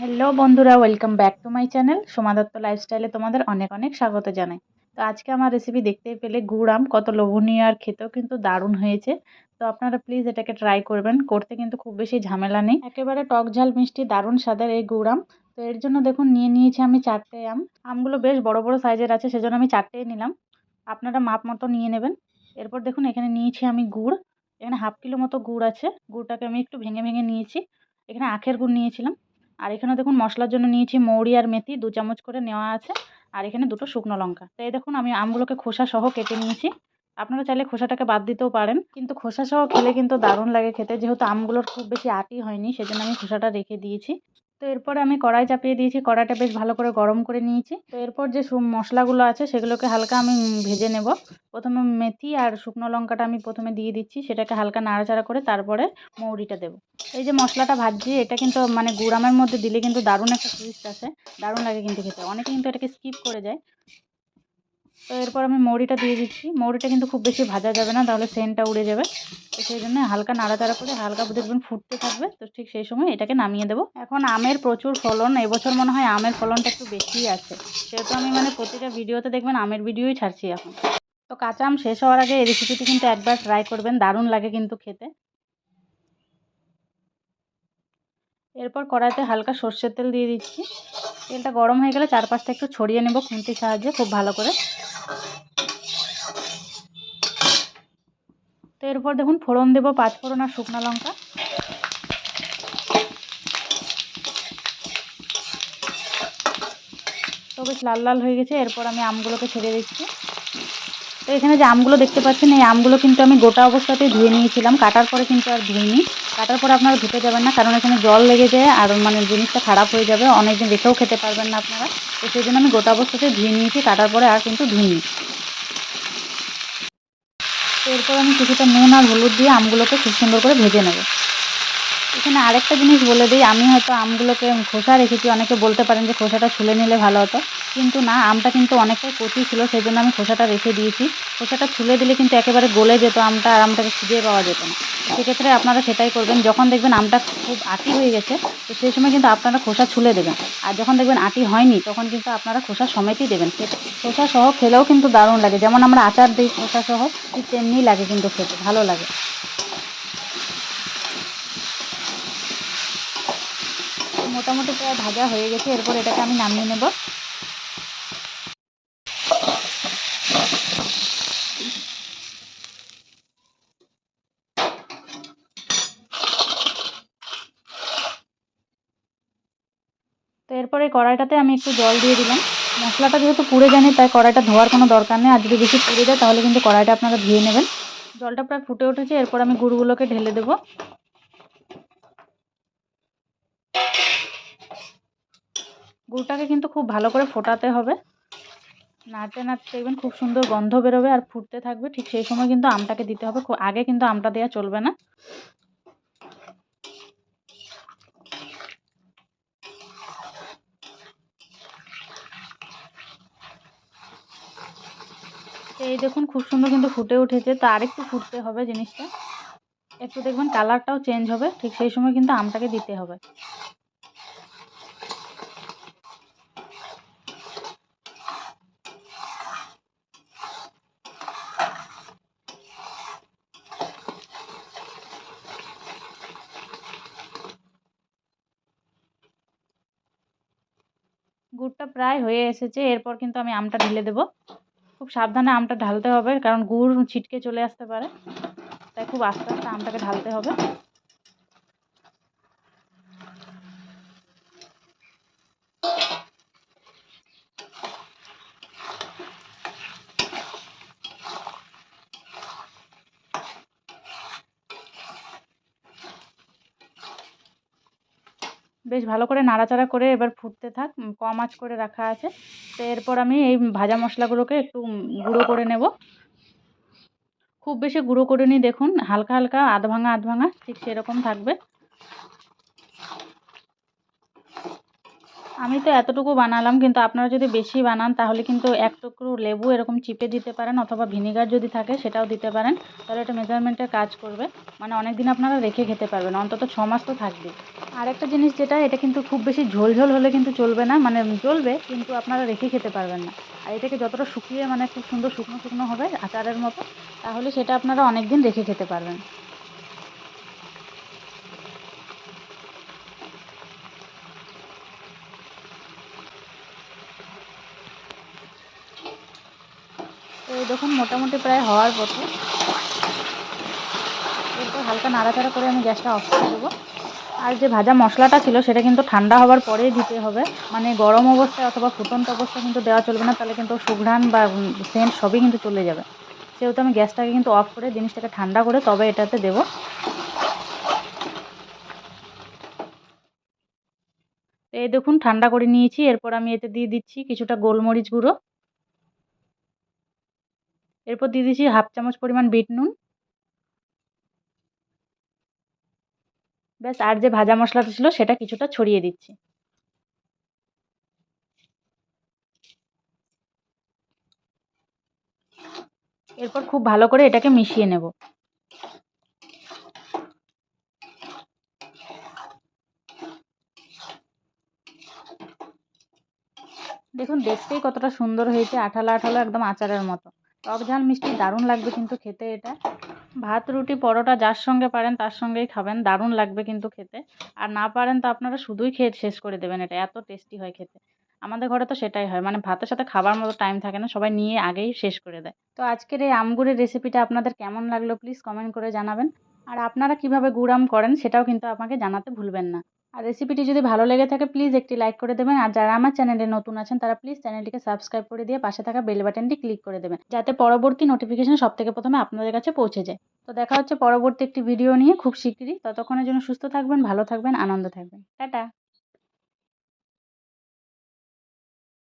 Hello বন্ধুরা welcome back to my channel Soma Dutta লাইফস্টাইলে তোমাদের অনেক অনেক স্বাগত জানাই। তো আজকে আমার রেসিপি দেখতেই পেলে গুড় আম, কত লোভনীয় আর খেতেও কিন্তু দারুণ হয়েছে। তো আপনারা প্লিজ এটাকে ট্রাই করবেন, করতে কিন্তু খুব বেশি ঝামেলা নেই। একেবারে টক ঝাল মিষ্টি, দারুণ স্বাদের এই গুড় আম। তো এর জন্য দেখুন, নিয়ে নিয়েছি আমি চারটে আম। আমগুলো বেশ বড় বড় সাইজের আছে, সেজন্য আমি চারটেই নিলাম। আপনারা মাপ মতো নিয়ে নেবেন। এরপর দেখুন, এখানে নিয়েছি আমি গুড়। এখানে হাফ কিলো মতো গুড় আছে। গুড়টাকে আমি একটু ভেঙে ভেঙে নিয়েছি। এখানে আখের গুড় নিয়েছিলাম। আর এখানে দেখুন মশলার জন্য নিয়েছি মৌরি আর মেথি, দু চামচ করে নেওয়া আছে। আর এখানে দুটো শুকনো লঙ্কা। তো এই দেখুন আমি আমগুলোকে খোসা সহ কেটে নিয়েছি। আপনারা চাইলে খোসাটাকে বাদ দিতেও পারেন, কিন্তু খোসা সহ খেলে কিন্তু দারুণ লাগে খেতে। যেহেতু আমগুলোর খুব বেশি আটি হয়নি, সেজন্য আমি খোসাটা রেখে দিয়েছি। তো এরপর আমি কড়াই চাপিয়ে দিয়েছি, কড়াইটা বেশ ভালো করে গরম করে নিয়েছি। তো এরপর যে মশলাগুলো আছে সেগুলোকে হালকা আমি ভেজে নেব। প্রথমে মেথি আর শুকনো লঙ্কাটা আমি প্রথমে দিয়ে দিচ্ছি, সেটাকে হালকা নাড়াচাড়া করে তারপরে মৌরিটা দেব। এই যে মশলাটা ভাজছি, এটা কিন্তু মানে গুড়ামের মধ্যে দিলে কিন্তু দারুণ একটা টেস্ট আসে, দারুণ লাগে কিন্তু খেতে। অনেকে কিন্তু এটাকে স্কিপ করে যায়। তো এরপর আমি মৌরিটা দিয়ে দিচ্ছি। মৌরিটা কিন্তু খুব বেশি ভাজা যাবে না, তাহলে সেন্টটা উড়ে যাবে। তো সেই জন্য হালকা নাড়াচাড়া করে হালকা দেখবেন ফুটতে থাকবে। তো ঠিক সেই সময় এটাকে নামিয়ে দেবো। এখন আমের প্রচুর ফলন, এবছর মনে হয় আমের ফলনটা একটু বেশিই আছে। সেহেতু আমি মানে প্রতিটা ভিডিওতে দেখবেন আমের ভিডিওই ছাড়ছি এখন। তো কাঁচা আম শেষ হওয়ার আগে এই রেসিপিটি কিন্তু একবার ট্রাই করবেন, দারুণ লাগে কিন্তু খেতে। এরপর কড়াইতে হালকা সর্ষের তেল দিয়ে দিচ্ছি। তেলটা গরম হয়ে গেলে চারপাশটা একটু ছড়িয়ে নেব খুন্তির সাহায্যে খুব ভালো করে। তো এরপর দেখুন ফোড়ন দেবো পাঁচ ফোড়ন আর শুকনো লঙ্কা। তো বেশ লাল লাল হয়ে গেছে, এরপর আমি আমগুলোকে ছেড়ে দিচ্ছি। তো এখানে যে আমগুলো দেখতে পাচ্ছেন, এই আমগুলো কিন্তু আমি গোটা অবস্থাতেই ধুয়ে নিয়েছিলাম, কাটার পরে কিন্তু আর ধুইনি। কাটার পরে আপনারা ধুতে যাবেন না, কারণ এখানে জল লেগে যায় আর মানে জিনিসটা খারাপ হয়ে যাবে, অনেকদিন রেখেও খেতে পারবেন না আপনারা। তো সেই জন্য আমি গোটা অবস্থাতেই ধুয়ে নিয়েছি, কাটার পরে আর কিন্তু ধুইনি। এরপর আমি কিছুটা নুন আর হলুদ দিয়ে আমগুলোকে খুব সুন্দর করে ভেজে নেব। এখানে আরেকটা জিনিস বলে দিই, আমি হয়তো আমগুলোকে খোসা রেখেছি, অনেকে বলতে পারেন যে খোসাটা ছুলে নিলে ভালো হতো, কিন্তু না, আমটা কিন্তু অনেকটাই কচি ছিল, সেই জন্য আমি খোসাটা রেখে দিয়েছি। খোসাটা ছুলে দিলে কিন্তু একেবারে গলে যেত আমটা আর আমটাকে খুঁজে পাওয়া যেত না। সেক্ষেত্রে আপনারা সেটাই করবেন। যখন দেখবেন আমটা খুব আটি হয়ে গেছে, তো সেই সময় কিন্তু আপনারা খোসা ছুলে দেবেন। আর যখন দেখবেন আটি হয়নি, তখন কিন্তু আপনারা খোসা সমেতই দেবেন। খোসা সহ খেলেও কিন্তু দারুণ লাগে। যেমন আমরা আচার দিই খোসা সহ, ঠিক তেমনিই লাগে কিন্তু খেতে, ভালো লাগে। মোটামুটি প্রায় ভাজা হয়ে গেছে। এরপর এটাকে আমি নামিয়ে নেব। এরপরে কড়াইটাতে আমি একটু জল দিয়ে দিলাম। মশলাটা যেহেতু পুড়ে যায়নি, তাই কড়াইটা ধোয়ার কোনো দরকার নেই। আর যদি বেশি পুড়ে যায়, তাহলে কিন্তু কড়াইটা আপনারা ধুয়ে নেবেন। জলটা প্রায় ফুটে উঠেছে, এরপর আমি গুড়গুলোকে ঢেলে দেবো। গুড়টাকে কিন্তু খুব ভালো করে ফোটাতে হবে। নাড়তে নাড়তে দেখবেন খুব সুন্দর গন্ধ বেরোবে আর ফুটতে থাকবে। ঠিক সেই সময় কিন্তু আমটাকে দিতে হবে। আগে কিন্তু আমটা দেওয়া চলবে না। এই দেখুন খুব সুন্দর কিন্তু ফুটে উঠেছে। তো আরেকটু ফুটতে হবে জিনিসটা। একটু দেখবেন কালারটাও চেঞ্জ হবে। ঠিক সেই সময় কিন্তু আমটাকে দিতে হবে। গুড়টা প্রায় হয়ে এসেছে। এরপর কিন্তু আমি আমটা ঢেলে দেবো। খুব সাবধানে আমটা ঢালতে হবে, কারণ গুড় ছিটকে চলে আসতে পারে। তাই খুব আস্তে আস্তে আমটাকে ঢালতে হবে। বেশ ভালো করে নাড়াচাড়া করে এবার ফুটতে থাক কম আঁচ করে রাখা আছে। তো এরপর আমি এই ভাজা মশলাগুলোকে একটু গুঁড়ো করে নেব। খুব বেশি গুঁড়ো করে নিই দেখুন, হালকা হালকা আধ ভাঙা আধ ভাঙা ঠিক সেরকম থাকবে। আমি তো এতটুকু বানালাম, কিন্তু আপনারা যদি বেশি বানান, তাহলে কিন্তু এক টুকরো লেবু এরকম চিপে দিতে পারেন, অথবা ভিনেগার যদি থাকে সেটাও দিতে পারেন, তাহলে এটা মেজারমেন্টের কাজ করবে। মানে অনেক দিন আপনারা রেখে খেতে পারবেন, অন্তত ছ মাস তো থাকবে আর একটা জিনিস যেটা, এটা কিন্তু খুব বেশি ঝোল ঝোল হলে কিন্তু চলবে না মানে চলবে কিন্তু আপনারা রেখে খেতে পারবেন না। আর এটাকে যতটা শুকিয়ে মানে খুব সুন্দর শুকনো শুকনো হবে আচারের মতো, তাহলে সেটা আপনারা অনেক দিন রেখে খেতে পারবেন। এই দেখুন, মোটামুটি প্রায় হওয়ার পথে। এরপর হালকা নাড়াচাড়া করে আমি গ্যাসটা অফ করে দেবো। আর যে ভাজা মশলাটা ছিল, সেটা কিন্তু ঠান্ডা হওয়ার পরেই দিতে হবে। মানে গরম অবস্থায় অথবা ফুটন্ত অবস্থায় কিন্তু দেওয়া চলবে না, তাহলে কিন্তু সুঘ্রাণ বা সেন্ট সবই কিন্তু চলে যাবে। সেহেতু আমি গ্যাসটাকে কিন্তু অফ করে জিনিসটাকে ঠান্ডা করে তবে এটাতে দেবো। এই দেখুন, ঠান্ডা করে নিয়েছি। এরপর আমি এতে দিয়ে দিচ্ছি কিছুটা গোলমরিচ গুঁড়ো। এরপর দিয়ে দিচ্ছি হাফ চামচ পরিমাণ বিট নুন। ব্যাস, আর যে ভাজা মশলাটা ছিল সেটা কিছুটা ছড়িয়ে দিচ্ছি। এরপর খুব ভালো করে এটাকে মিশিয়ে নেব। দেখুন, দেখতেই কতটা সুন্দর হয়েছে, আঠালো আঠালো একদম আচারের মতো। টক ঝাল মিষ্টি দারুণ লাগবে কিন্তু খেতে এটা। ভাত, রুটি, পরোটা যার সঙ্গে পারেন তার সঙ্গেই খাবেন, দারুণ লাগবে কিন্তু খেতে। আর না পারেন তো আপনারা শুধুই খেয়ে শেষ করে দেবেন এটা, এত টেস্টি হয় খেতে। আমাদের ঘরে তো সেটাই হয় মানে ভাতের সাথে খাবার মতো টাইম থাকে না, সবাই নিয়ে আগেই শেষ করে দেয়। তো আজকের এই আমগুড়ের রেসিপিটা আপনাদের কেমন লাগল প্লিজ কমেন্ট করে জানাবেন। আর আপনারা কীভাবে গুড় আম করেন সেটাও কিন্তু আমাকে জানাতে ভুলবেন না। আর রেসিপিটি যদি ভালো লেগে থাকে প্লিজ একটি লাইক করে দেবেন। আর যারা আমার চ্যানেলে নতুন আছেন, তারা প্লিজ চ্যানেলটিকে সাবস্ক্রাইব করে দিয়ে পাশে থাকা বেল বাটনটি ক্লিক করে দেবেন, যাতে পরবর্তী নোটিফিকেশন সব থেকে প্রথমে আপনাদের কাছে পৌঁছে যায়। তো দেখা হচ্ছে পরবর্তী একটি ভিডিও নিয়ে খুব শিগগিরই। ততক্ষণের জন্য সুস্থ থাকবেন, ভালো থাকবেন, আনন্দ থাকবেন। টাটা!